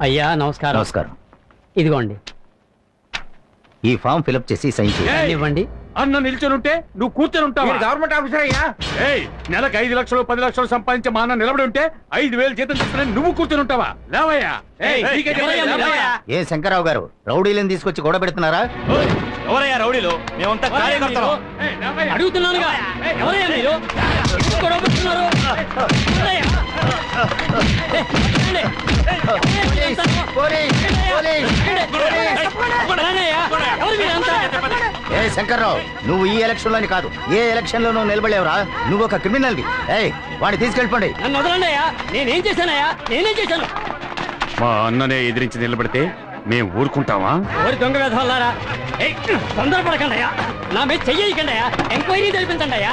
అయ్యా నమస్కారం నమస్కారం ఇదిగోండి ఈ ఫామ్ ఫిలప్ చేసి సైన్ చేయండి ఇవ్వండి అన్న నిల్చొని ఉంటే నువ్వు కూర్చొని ఉంటావా గవర్నమెంట్ ఆఫీసర్ అయ్యా ఏయ్ నెలకు ఐదు లక్షలు పది లక్షలు సంపాదించే మా అన్న నిలబడి ఉంటే ఐదు వేలు జీతం తీసుకుని నువ్వు కూర్చొని ఉంటావా లేవయ్యా ఏయ్, నీకే చెప్పేది, ఎవరయ్యా మీరు? లేవయ్యా. ఏ శంకరరావు గారు రౌడీలను తీసుకొచ్చి గొడవ పెడుతున్నారా ఎవరయ్యా రౌడీలు మేమంతా కార్యకర్తలు ఏయ్, లేవయ్యా. అడుగుతున్నానుగా ఎవరయ్యా మీరు ఎందుకు గొడవ పెడుతున్నారు? ఎవరయ్యా? ఏ, ఏ శంకర్రావు నువ్వు ఈ ఎలక్షన్లోని కాదు ఏ ఎలక్షన్ లోనూ నిలబడలేవురా? నువ్వు ఒక క్రిమినల్ ఏయ్ వాడిని తీసుకెళ్ళిపోండి. నన్ను వదలండియా నేనేం చేశానయ్యా? నేనేం చేశాను? మా అన్ననే ఎదిరించి నిలబడితే మేము ఊరుకుంటావా ఓరి దొంగ వేధవాళ్ళారా ఏయ్, తొందరపడకండి అయ్యా నా మీద చెయ్యకండి అయ్యా ఎంక్వైరీ జరిపించండి అయ్యా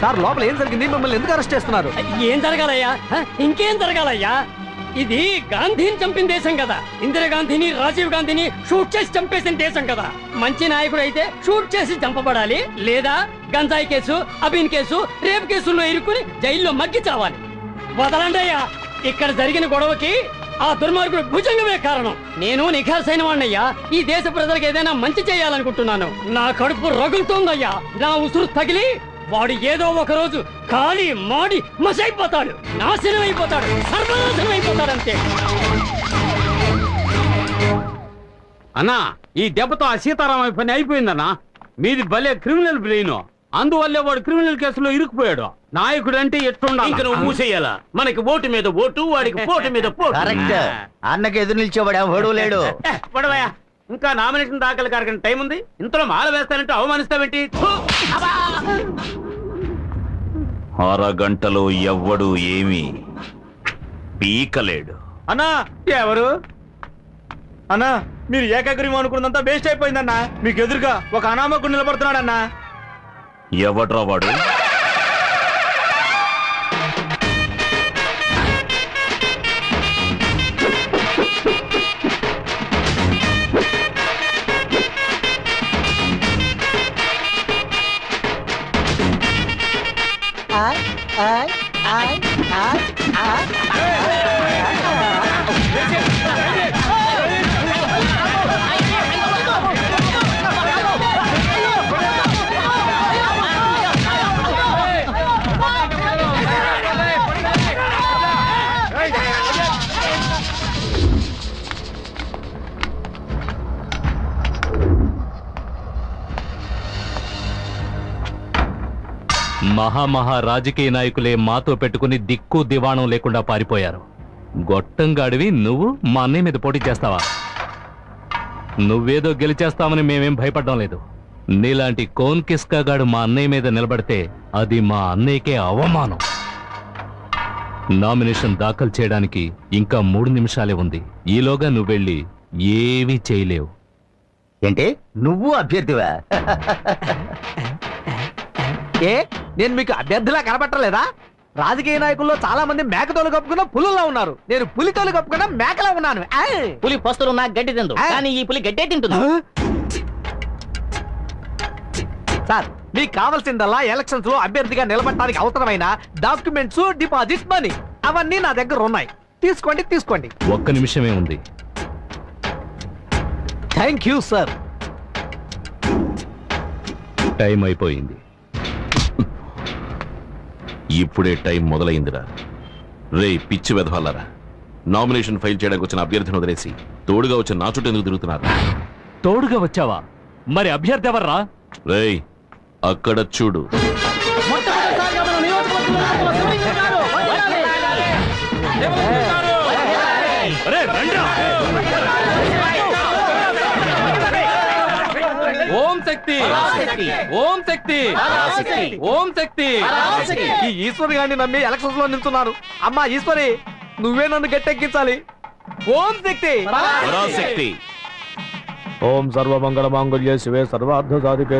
సార్ లోపల ఏం జరిగింది? మిమ్మల్ని ఎందుకు అరెస్ట్ చేస్తున్నారు? ఏం జరగాలయ్యా? ఇంకేం జరగాలయ్యా? ఇది గాంధీని చంపిన దేశం కదా. ఇందిరాగాంధీని రాజీవ్ గాంధీని షూట్ చేసి చంపేసిన దేశం కదా. మంచి నాయకుడు అయితే షూట్ చేసి చంపబడాలి లేదా గంజాయి కేసు అబిన్ కేసు రేప్ కేసుల్లో ఇరుక్కుని జైల్లో మగ్గి చావాలి. వదలండి అయ్యా. ఇక్కడ జరిగిన గొడవకి ఆ దుర్మార్గుడు భుజంగమే కారణం. నేను నిఖాసైన వాణ్ణయ్యా ఈ దేశ ప్రజలకు ఏదైనా మంచి చేయాలనుకుంటున్నాను. నా కడుపు రగులుతోందయ్యా. నా ఉసురు తగిలి వాడు ఏదో ఒక రోజు ఖాళీ మాడి మసైపోతాడు. నాశనం అయిపోతాడు సర్వనాశనం అయిపోతాడు అంతే అన్నా ఈ దెబ్బతో ఆ సీతారామయ్య పని అయిపోయిందన్నా. మీది భలే క్రిమినల్ బ్రెయిన్. అందువల్లే వాడు క్రిమినల్ కేసులో ఇరుక్కుపోయాడు. నాయకుడు అంటే ఇంక ఎట్టుండాలి నువ్వు మూసేయాలా? మనకి ఓటు మీద ఓటు వాడికి పోటు మీద పోటు కరెక్ట్. అన్నకి ఎదురు నిలిచేవాడు ఎవడు లేడు. ఇంకా నామినేషన్ దాఖలు కారకని టైం ఉంది. ఇంతలో మాల వేస్తానంటే అవమానిస్తావేంటి! అరగంటలో ఎవ్వడు ఏమీ పీకలేడు. అన్నా! ఎవరు? అన్నా మీరు ఏకాగ్రీవం అనుకున్నంత వేస్ట్ అయిపోయిందన్నా. మీకు ఎదురుగా ఒక అనామకుడు నిలబడుతున్నాడన్నా. ఎవడ్రా వాడు? మహామహా రాజకీయ నాయకులే మాతో పెట్టుకుని దిక్కు దివాణం లేకుండా పారిపోయారు. గొట్టంగాడివి నువ్వు మా అన్నయ్య మీద పోటీ చేస్తావా? నువ్వేదో గెలిచేస్తామని మేమేం భయపడడం లేదు. నీలాంటి కోన్ కిస్కాగాడు మా అన్నయ్య మీద నిలబడితే అది మా అన్నయ్యకే అవమానం. నామినేషన్ దాఖలు చేయడానికి ఇంకా మూడు నిమిషాలే ఉంది. ఈలోగా నువ్వెళ్ళి ఏమీ చేయలేవు. ఏంటి? నువ్వు అభ్యర్థివా? ఏ నేను మీకు అభ్యర్థిలా కనబట్టలేదా రాజకీయ నాయకుల్లో చాలా మంది మేకతోలు కప్పుకున్న పులుల్లో ఉన్నారు. నేను పులితోలు కప్పుకున్న మేకలా ఉన్నాను! పులి పస్తులు నాకు గడ్డి తిందు. ఆ. కానీ ఈ పులి గడ్డే తింటుంది. సార్ మీకు కావాల్సిందల్లా ఎలక్షన్స్లో అభ్యర్థిగా నిలబడటానికి అవసరమైన డాక్యుమెంట్స్ డిపాజిట్ మనీ. అవన్నీ నా దగ్గర ఉన్నాయి. తీసుకోండి తీసుకోండి. ఒక్క నిమిషమే ఉంది. Thank you sir. టైం అయిపోయింది. ఇప్పుడే టైం మొదలైందిరా. రే పిచ్చి వెధవాలరా నామినేషన్ ఫైల్ చేయడానికి వచ్చిన అభ్యర్థిని వదిలేసి తోడుగా వచ్చిన నా చుట్టూ ఎందుకు తిరుగుతున్నారు? తోడుగా వచ్చావా? మరి అభ్యర్థి ఎవర్రా? రేయ్ అక్కడ చూడు. ఓం శక్తి. ఓం శక్తి. ఓం శక్తి. ఈ ఈశ్వరి గారిని నమ్మి ఎలక్షన్స్లో నిల్చున్నారు అమ్మా ఈశ్వరి నువ్వే నన్ను గట్టెక్కించాలి. ఓం శక్తి. పరాశక్తి. ఓం సర్వమంగళ మాంగళ్య శివే సర్వార్థ సాధికే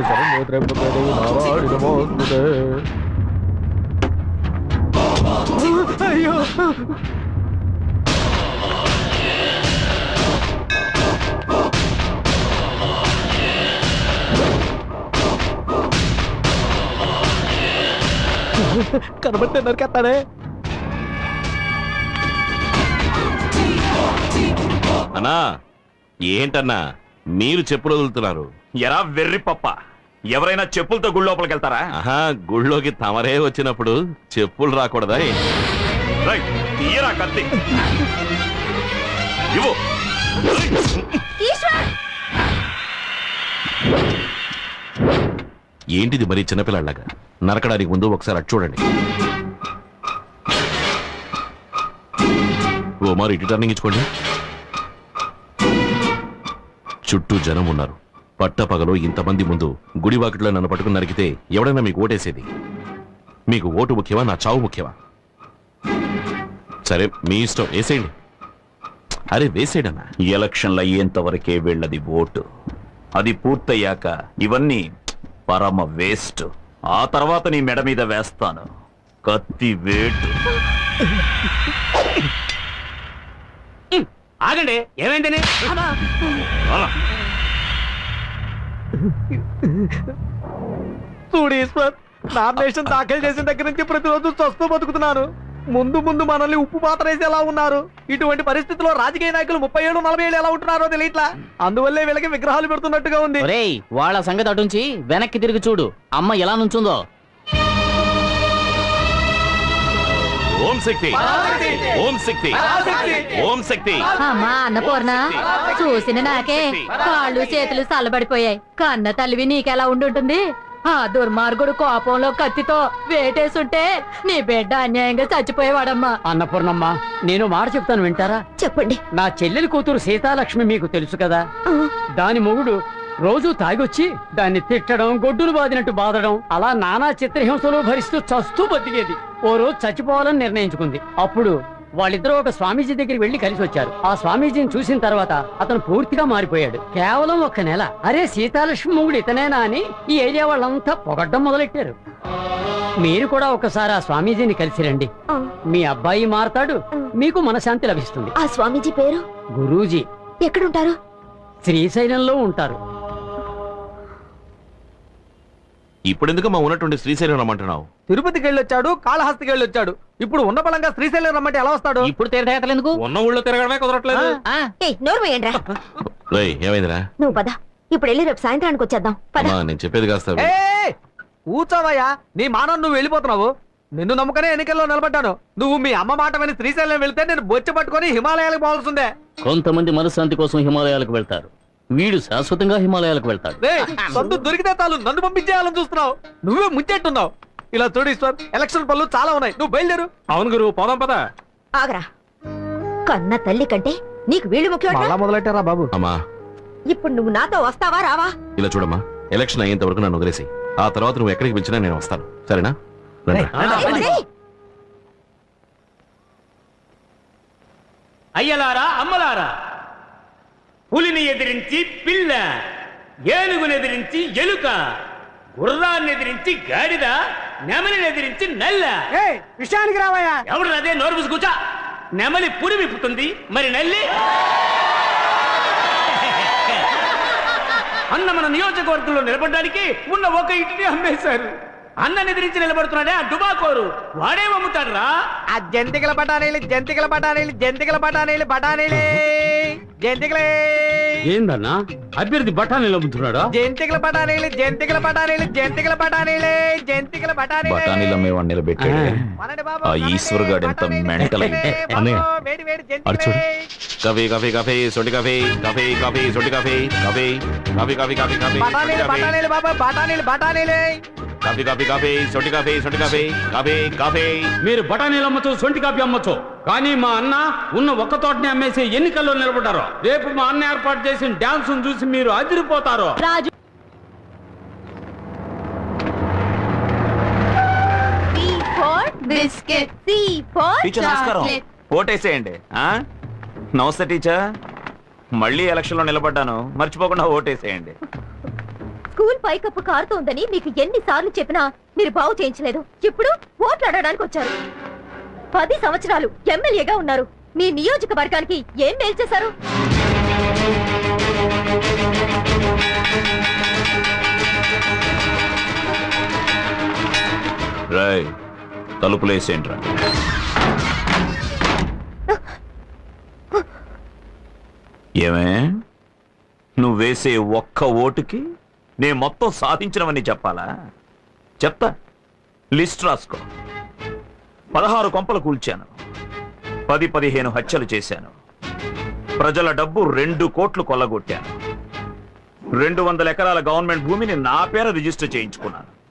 నమోస్తుతే అయ్యో. కనబట్టే నరికేస్తాడే. అన్నా ఏంటన్నా మీరు చెప్పులు వదులుతున్నారు. ఎరా వెర్రి పప్ప ఎవరైనా చెప్పులతో గుడి లోపలికి వెళ్తారా? ఆహా గుళ్ళోకి తమరే వచ్చినప్పుడు చెప్పులు రాకూడదా తీయరా కత్తి. ఇవ్వు. ఏంటిది మరి చిన్నపిల్లలాగా నరకడానికి ముందు ఒకసారి అటు చూడండి. ఓ మరి ఇటు టర్నింగ్ ఇచ్చుకోండి. చుట్టూ జనం ఉన్నారు. పట్టపగలో ఇంతమంది ముందు గుడివాకిట్లో నన్ను పట్టుకుని నరికితే ఎవడైనా మీకు ఓటేసేది? మీకు ఓటు ముఖ్యమా? నా చావు ముఖ్యమా? సరే మీ ఇష్టం. వేసేయండి. అరే వేసేయడన్నా ఎలక్షన్లు అయ్యేంత వరకే ఓటు. అది పూర్తయ్యాక ఇవన్నీ పరమ వేస్ట్. ఆ తర్వాత నీ మెడ మీద వేస్తాను. కత్తి వేటు. ఆగండి ఏమైందని? అలా. చూడు ఈశ్వర్ నామినేషన్ దాఖలు చేసిన దగ్గర నుంచి ప్రతిరోజు చస్తూ బతుకుతున్నాను. ముందు ముందు మనల్ని ఉప్పు పాత్ర వేసి ఎలా ఉన్నారు. ఇటువంటి పరిస్థితుల్లో రాజకీయ నాయకులు ముప్పై ఏడు నలభై ఏళ్ళు ఎలా ఉంటున్నారో తెలియట్లా? అందువల్లే వీళ్ళకి విగ్రహాలు పెడుతున్నట్టుగా ఉంది. ఒరేయ్ వాళ్ళ సంగతి అటుంచి వెనక్కి తిరిగి చూడు. అమ్మ ఎలా నుంచుందో. ఓం శక్తి. ఓం శక్తి. ఓం శక్తి. అమ్మా అన్నపూర్ణ చూసిన నాకే కాళ్ళు చేతులు చల్లబడిపోయాయి కన్న తల్లివి నీకెలా ఉండుంటుంది? ఆ దుర్మార్గుడు కోపంలో కత్తితో వేటేసుంటే నీ బిడ్డ అన్యాయంగా చచ్చిపోయేవాడమ్మా. అన్నపూర్ణమ్మ నేను మాట చెప్తాను వింటారా? చెప్పండి. నా చెల్లెలి కూతురు సీతాలక్ష్మి మీకు తెలుసు కదా. దాని మొగుడు రోజు తాగొచ్చి దాన్ని తిట్టడం గొడ్డును బాదినట్టు బాదడం అలా నానా చిత్రహింసలు భరిస్తూ చస్తూ బతికేది. ఓ రోజు చచ్చిపోవాలని నిర్ణయించుకుంది. అప్పుడు వాళ్ళిద్దరూ ఒక స్వామీజీ దగ్గరికి వెళ్ళి కలిసి వచ్చారు. ఆ స్వామీజీని చూసిన తర్వాత అతను పూర్తిగా మారిపోయాడు. కేవలం ఒక నెల. అరే సీతాలక్ష్మి మొగుడు ఇతనేనా అని ఈ ఏరియా వాళ్ళంతా పొగడ్డం మొదలెట్టారు. మీరు కూడా ఒకసారి ఆ స్వామీజీని కలిసి రండి. మీ అబ్బాయి మారతాడు. మీకు మనశాంతి లభిస్తుంది. ఆ స్వామీజీ పేరు? గురూజీ. ఎక్కడుంటారు? శ్రీశైలంలో ఉంటారు. ఇప్పుడెందుకు మా ఉన్నటువంటి శ్రీశైలం రమ్మంటున్నావు? తిరుపతికి వెళ్ళి వచ్చాడు కాళహస్తికి వెళ్ళి వచ్చాడు ఇప్పుడు ఉన్న బలంగా శ్రీశైలం రమ్మంటే ఎలా వస్తాడు? ఇప్పుడు తీర్థయాత్రలు ఎందుకు? ఉన్న ఊళ్ళో తిరగడమే కుదరట్లేదు. ఆ, ఏయ్ నోరు వేయండిరా. రేయ్ ఏమైందిరా? నువ్వు పద. ఇప్పుడు వెళ్ళి రేపు సాయంత్రానికి వచ్చేద్దాం. పద. అమ్మా నేను చెప్పేది కాస్త కూర్చోవయ్యా. నీ మానం నువ్వు వెళ్ళిపోతున్నావు. నిన్ను నమ్ముకనే ఎన్నికల్లో నిలబడ్డాను. నువ్వు మీ అమ్మ మాట విని శ్రీశైలం వెళ్తే నేను బొచ్చి పట్టుకొని హిమాలయాలకు పోవాల్సిందే. కొంతమంది మనశ్శాంతి కోసం హిమాలయాలకు వెళ్తారు. వీడు శాశ్వతంగా హిమాలయాలకు వెళ్తాడు. సందు దొరికితే చాలు. నన్ను పంపించేయాలని చూస్తున్నావు. నువ్వే ముంచెట్టున్నావు ఇలా చూడు ఈశ్వర్ ఎలక్షన్ పనులు చాలా ఉన్నాయి. నువ్వు బయలుదేరు. అవును గురు పోదాం పద. ఆగరా. కన్న తల్లి కంటే నీకు వీళ్ళు ముఖ్యం మళ్ళా మొదలెట్టారా బాబు? అమ్మా. ఇప్పుడు నువ్వు నాతో వస్తావా రావా? ఇలా చూడమ్మా. ఎలక్షన్ అయ్యేంత వరకు నన్ను వదిలేసి ఆ తర్వాత నువ్వు ఎక్కడికి పిలిచినా నేను వస్తాను. సరేనా. ఏయ్, అయ్యలారా అమ్మలారా? పులిని ఎదిరించి పిల్ల ఏనుగుని ఎదిరించి ఎలుక గుర్రాన్ని ఎదిరించి గాడిద నెమలిని ఎదిరించి నల్ల. విషయానికి రావయ్యా. ఎవడు అదే నోరు మూసి కూర్చో. నెమలి పురి విప్పుతుంది మరి నల్లి? అన్న మన నియోజకవర్గంలో నిలబడడానికి ఉన్న ఒక ఇంటిని అమ్మేశారు. అన్నని ఎదిరించి నిలబడుతున్నాడే ఆ డుబాకోరు. వాడే అమ్ముతాడురా? ఆ జంతికల బఠానీలు జంతికల బఠానీలు జంతికల బఠానీలు బఠానీలే. జంతికలే. ఏందన్నా? అభ్యర్థి బఠానీలు అమ్ముతున్నాడా? జంతికల బఠానీలు జంతికల బఠానీలు జంతికల బఠానీలే జంతికల బఠానీలే. బఠానీలు అమ్మేవాడిని నిలబెట్టాడు. వనండి బాబు, ఆ వనండి. ఈశ్వర్ గాడు ఎంత వనండి. మెంటల్. బాబు, అన్నయ్య. వేడి వేడి కాఫీ కాఫీ కాఫీ సొంటి కాఫీ కాఫీ కాఫీ సొంటి coffee coffee coffee coffee coffee coffee బఠానీలు కాఫీ. బఠానీలు బాబా బఠానీలు బఠానీలే. కాఫీ కాఫీ కాఫీ సొంటి కాఫీ సొంటి కాఫీ కాఫీ కాఫీ. మీరు బఠానీలు అమ్మచ్చు సొంటి కాపీ అమ్మచ్చు. కానీ మా అన్న ఉన్న ఒక్క తోటని అమ్మేసి ఎన్నికల్లో నిలబడ్డారు. రేపు మా అన్న ఏర్పాటు చేసిన డాన్స్ చూసి మీరు అదిరిపోతారు. Raju biscuit C four teacher నమస్కారం. ఓటేసేయండి. ఆ? నమస్తే టీచర్. మళ్ళీ ఎలక్షన్లో నిలబడ్డాను. మర్చిపోకుండా ఓటేసేయండి. స్కూల్ పైకప్పు కారుతోందని మీకు ఎన్ని సార్లు చెప్పినా మీరు బాగు చేయించలేదు. ఇప్పుడు ఓట్లు అడగడానికి వచ్చారు. పది సంవత్సరాలు ఎమ్మెల్యేగా ఉన్నారు. మీ నియోజకవర్గానికి ఏం మేలు చేశారు? రాయ్ తలుపులేసేంట్రా ఏమే? నువ్వేసే ఒక్క ఓటుకి నేను మొత్తం సాధించినవని చెప్పాలా? చెప్తా. లిస్ట్ రాసుకో. పదహారు కొంపలు కూల్చాను. పది పదిహేను హత్యలు చేశాను. ప్రజల డబ్బు రెండు కోట్లు కొల్లగొట్టాను. రెండు వందల ఎకరాల గవర్నమెంట్ భూమిని నా పేర రిజిస్టర్ చేయించుకున్నాను.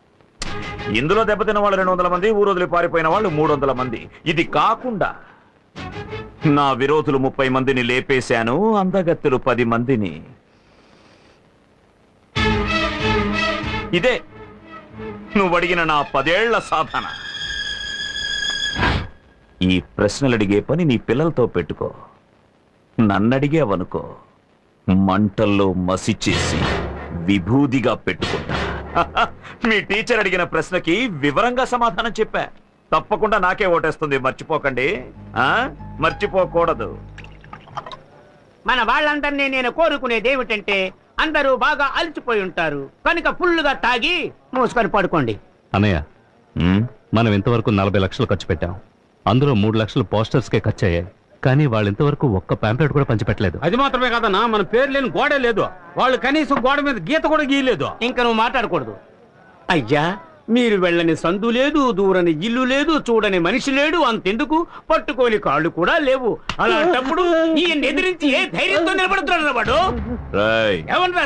ఇందులో దెబ్బతిన వాళ్ళు రెండు వందల మంది ఊరొదిలి పారిపోయిన వాళ్ళు మూడు వందల మంది. ఇది కాకుండా నా విరోధులు ముప్పై మందిని లేపేశాను అందగత్తెలు పది మందిని. ఇదే నువ్వు అడిగిన నా పదేళ్ళ సాధన. ఈ ప్రశ్నలు అడిగే పని నీ పిల్లలతో పెట్టుకో. నన్నడిగేవనుకో. మంటల్లో మసి చేసి విభూదిగా పెట్టుకుంటా. మీ టీచర్ అడిగిన ప్రశ్నకి వివరంగా సమాధానం చెప్పా. తప్పకుండా నాకే ఓటేస్తుంది మర్చిపోకండి. ఆ? మర్చిపోకూడదు. మన వాళ్ళందరినీ నేను కోరుకునేది ఏమిటంటే అందరూ బాగా అలసిపోయి ఉంటారు. కనుక ఫుల్లుగా తాగి మూసుకొని పడుకోండి. అన్నయ్య మనం ఇంతవరకు నలభై లక్షలు ఖర్చు పెట్టాం. అందులో మూడు లక్షలు పోస్టర్స్కే ఖర్చు అయ్యాయి కానీ వాళ్ళు ఇంతవరకు ఒక్క పాంప్లెట్ కూడా పంచిపెట్టలేదు. అది మాత్రమే కాదన్నా మన పేరు లేని గోడే లేదు. వాళ్ళు కనీసం గోడ మీద గీత కూడా గీయలేదు. ఇంకా నువ్వు మాట్లాడకూడదు. అయ్యా మీరు వెళ్ళని సందు లేదు దూరని ఇల్లు లేదు చూడని మనిషి లేడు అంతెందుకు? పట్టుకోని కాళ్ళు కూడా లేవు. అలాంటప్పుడు ఈయన ఎదిరించి ఏ ధైర్యంతో నిలబడుతున్నాడు వాడు?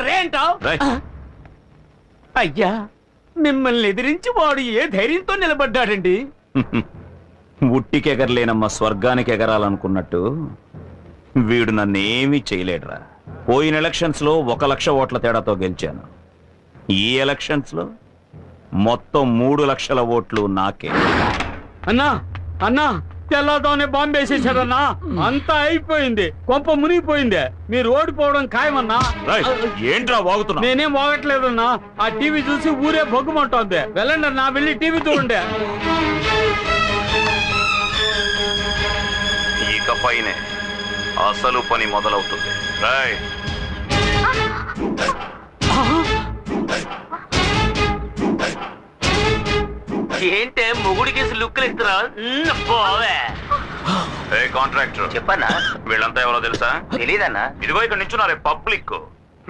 రే అంటావు. అయ్యా మిమ్మల్ని ఎదిరించి వాడు ఏ ధైర్యంతో నిలబడ్డాడండి? ఉట్టికెగరలేనమ్మ స్వర్గానికి ఎగరాలనుకున్నట్టు వీడు నన్నేమీ చేయలేడురా. పోయిన ఎలక్షన్స్లో ఒక లక్ష ఓట్ల తేడాతో గెలిచాను. ఈ ఎలక్షన్స్లో మొత్తం మూడు లక్షల ఓట్లు నాకే. అన్నా అన్నా తెల్లదోనే బాంబు వేసేసాడన్నా. అంతా అయిపోయింది. కొంప మునిగిపోయింది. మీరు ఓడిపోవడం ఖాయమన్నా. రేయ్, ఏంట్రా వాగుతున్నా నేనేం వాగట్లేదన్నా. ఆ టీవీ చూసి ఊరే బొగ్గుమంటోంది వెళ్ళండి అన్నా వెళ్ళి టీవీ చూడండి. ఇకపైనే అసలు పని మొదలవుతుంది. రాయ్ ఏంటే మొగుడికి లుక్కులు ఇస్తున్నా? పోవే. ఏ కాంట్రాక్టర్ చెప్పన్నా? వీళ్ళంతా ఎవరో తెలుసా? తెలీదన్నా? ఇదిగో ఇక్కడ నించున్నారే పబ్లిక్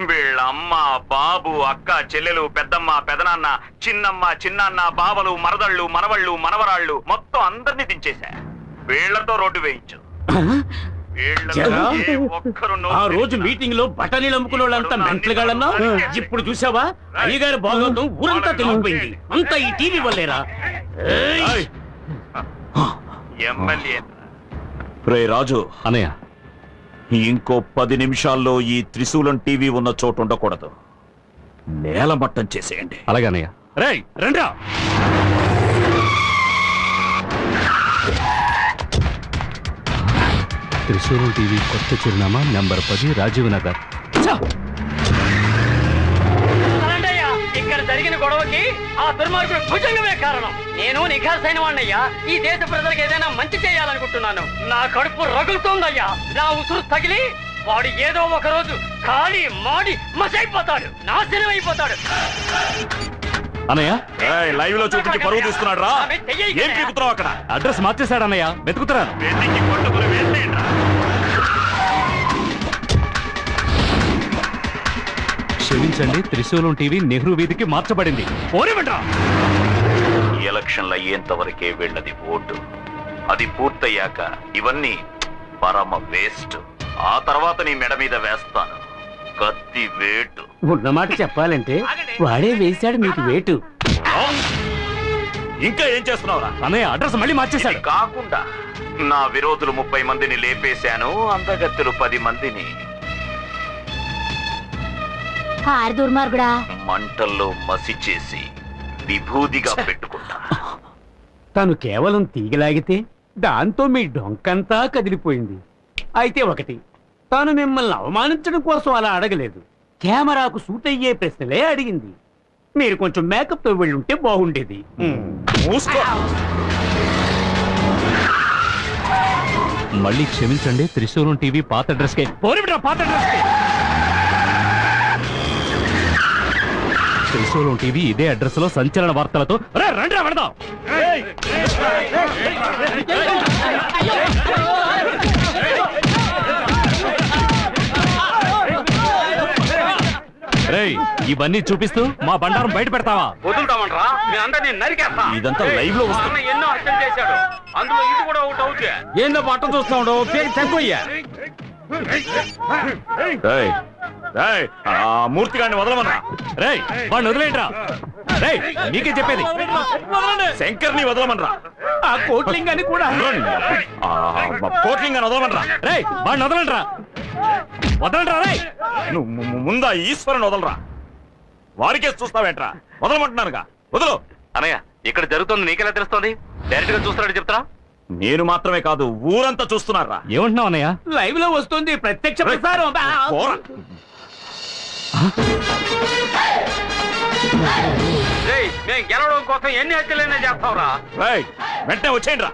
వీళ్ళ అమ్మ బాబు అక్క చెల్లెలు పెద్దమ్మ పెదనాన్న చిన్నమ్మ చిన్నాన్న బావలు మరదళ్ళు మనవళ్ళు మనవరాళ్ళు మొత్తం అందరినీ దించేశా. వీళ్ళతో రోడ్డు వేయించు. ఆ రోజు మీటింగ్లో బఠానీలు అమ్ముకునే వాళ్ళంతా మెంటలుగాళ్ళన్నా? ఇప్పుడు చూసావా అయ్యగారి భాగవతం ఊరంతా తెలిసిపోయింది అంతా ఈ టీవీ వల్లేరా? రే రాజు. అన్నయ్య ఇంకో పది నిమిషాల్లో ఈ త్రిశూలం టీవీ ఉన్న చోటు ఉండకూడదు నేలమట్టం చేసేయండి. అలాగే అన్నయ్య రేయ్ రండ్రా! త్రిశూలం టీవీ కొత్త చిరునామా నంబర్ పది రాజీవ్ నగర్. ఇక్కడ జరిగిన గొడవకి ఆ దుర్మార్గుడు భుజంగమే కారణం. నేను నిఖార్సైన వాడినయ్యా ఈ దేశ ప్రజలకు ఏదైనా మంచి చేయాలనుకుంటున్నాను. నా కడుపు రగులుతోందయ్యా. నా ఉసురు తగిలి వాడు ఏదో ఒక రోజు ఖాళీ మాడి మసైపోతాడు. నాశనం అయిపోతాడు అన్నయ్య? లైవ్లో చూపించి పరువు తీస్తున్నాడు రా ఏం పీకుతున్నావు అక్కడ? అడ్రస్ మార్చేశాడు అన్నయ్య. వెతుకుతున్నాను. వెతికి పట్టుకుని వెళ్ళేయండి రా. క్షమించండి త్రిశూలం టీవీ నెహ్రూ వీధికి మార్చబడింది. ఎలక్షన్లు అయ్యేంత వరకే వెళ్ళది ఓటు. అది పూర్తయ్యాక ఇవన్నీ పరమ వేస్ట్. ఆ తర్వాత నీ మెడ మీద వేస్తాను. కత్తి వేటు. ఉన్నమాట చెప్పాలంటే వాడే వేశాడు మీకు వేటు. ఇంకా ఏం చేస్తున్నావురా? అన్నయ్య అడ్రస్ మళ్ళీ మార్చేశాడు. కాకుండా నా విరోధులు ముప్పై మందిని లేపేశాను అందగత్తెలు పది మందిని. దుర్మార్గుడా? మంటల్లో మసి చేసి విభూదిగా పెట్టుకుంటా. తను కేవలం తీగలాగితే దాంతో మీ డొంకంతా కదిలిపోయింది. అయితే ఒకటి తాను మిమ్మల్ని అవమానించడం కోసం అలా అడగలేదు కెమెరాకు సూట్ అయ్యే ప్రశ్నలే అడిగింది మీరు కొంచెం మేకప్తో వెళ్ళుంటే బాగుండేది మూసుకో మళ్ళీ క్షమించండి త్రిశూలం టీవీ పాత అడ్రస్కే పోనివిడ్రా పాత డ్రెస్కి. త్రిశూలం టీవీ ఇదే అడ్రస్లో సంచలన వార్తలతో రే, రండిరా ఇవన్నీ చూపిస్తూ మా బండారం బయట పెడతావా? వదులుతామంటరా. నరికేస్తా. ఇదంతా లైవ్లో మా వస్తుంది అన్న ఎన్నో హత్యలు చేశాడు. అందులో ఇది కూడా ఒకటి అవుతే ఏందో పట్ట చూస్తా ఉండవు పేరు తక్కువయ్యా ఏయ్, ఏయ్, ఆ మూర్తి గారిని వదలమన్నా. రేయ్ వాడిని వదిలేంట్రా రేయ్ నీకే చెప్పేది. శంకర్ని వదలమనరా ఆ కోట్లింగాన్ని కూడా. ఆ, కోట్లింగాన్ని వదలమనరా రేయ్ వాడిని వదలంట్రా వదలంట్రా రేయ్. నువ్వు ముందా ఈశ్వరుని వదలరా. వారికే చూస్తావేంట్రా? వదలమంటున్నానుగా. వదలు. అనయ్య ఇక్కడ జరుగుతుంది నీకెలా తెలుస్తుంది? డైరెక్ట్గా చూస్తున్నాడు చెప్తా నేను మాత్రమే కాదు ఊరంతా చూస్తున్నారా? ఏమంటున్నావు అన్నయ్య? లైవ్లో వస్తుంది ప్రత్యక్ష ప్రసారం. మేము గెలవడం కోసం ఎన్ని హత్యలైనా చేస్తావురా రేయ్, వెంటనే వచ్చేయండి రా